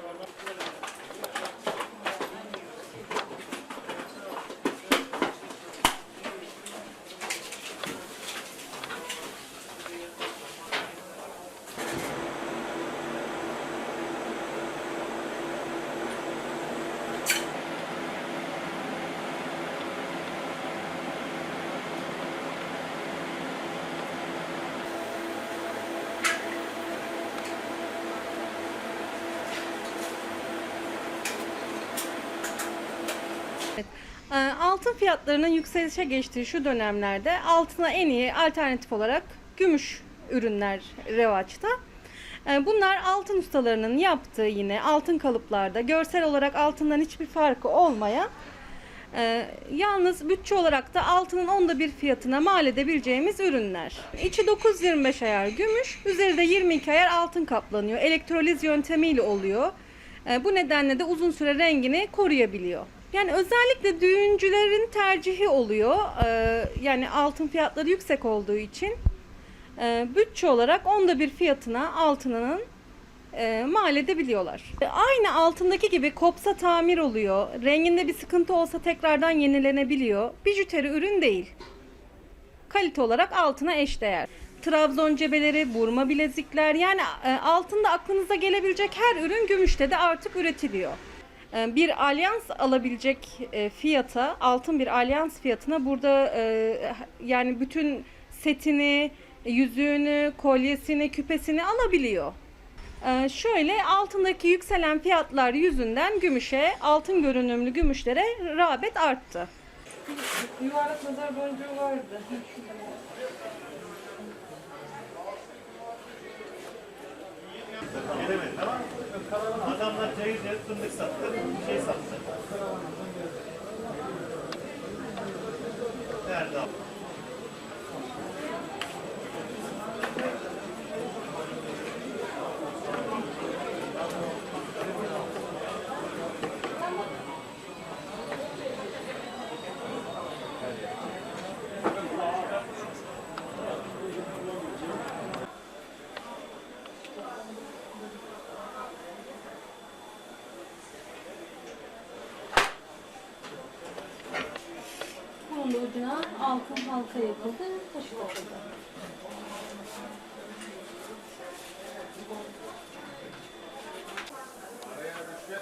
Este, Gracias. Ee, Altın fiyatlarının yükselişe geçtiği şu dönemlerde altına en iyi alternatif olarak gümüş ürünler revaçta. Ee, Bunlar altın ustalarının yaptığı yine altın kalıplarda görsel olarak altından hiçbir farkı olmayan ee, yalnız bütçe olarak da altının onda bir fiyatına mal edebileceğimiz ürünler. İçi 925 ayar gümüş, üzeri de 22 ayar altın kaplanıyor. Elektroliz yöntemiyle oluyor. Ee, bu nedenle de uzun süre rengini koruyabiliyor. Yani özellikle düğüncülerin tercihi oluyor. Ee, yani altın fiyatları yüksek olduğu için e, bütçe olarak onda bir fiyatına altınının e, mal edebiliyorlar. E, Aynı altındaki gibi kopsa tamir oluyor. Renginde bir sıkıntı olsa tekrardan yenilenebiliyor. Bijuteri ürün değil. Kalite olarak altına eşdeğer. Trabzon cebeleri, burma bilezikler yani e, altında aklınıza gelebilecek her ürün gümüşte de artık üretiliyor. E, Bir alyans alabilecek e, fiyata, altın bir alyans fiyatına burada e, yani bütün setini, yüzüğünü, kolyesini, küpesini alabiliyor. Ee, şöyle altındaki yükselen fiyatlar yüzünden gümüşe, altın görünümlü gümüşlere rağbet arttı. Yuvarlak nazar boncuğu vardı. Gelemedi tamam mı? చేస్తుంది సత్కరించి చేశాం çocuğa altın halka yapıldı, taşı takıldı. Araya düşmek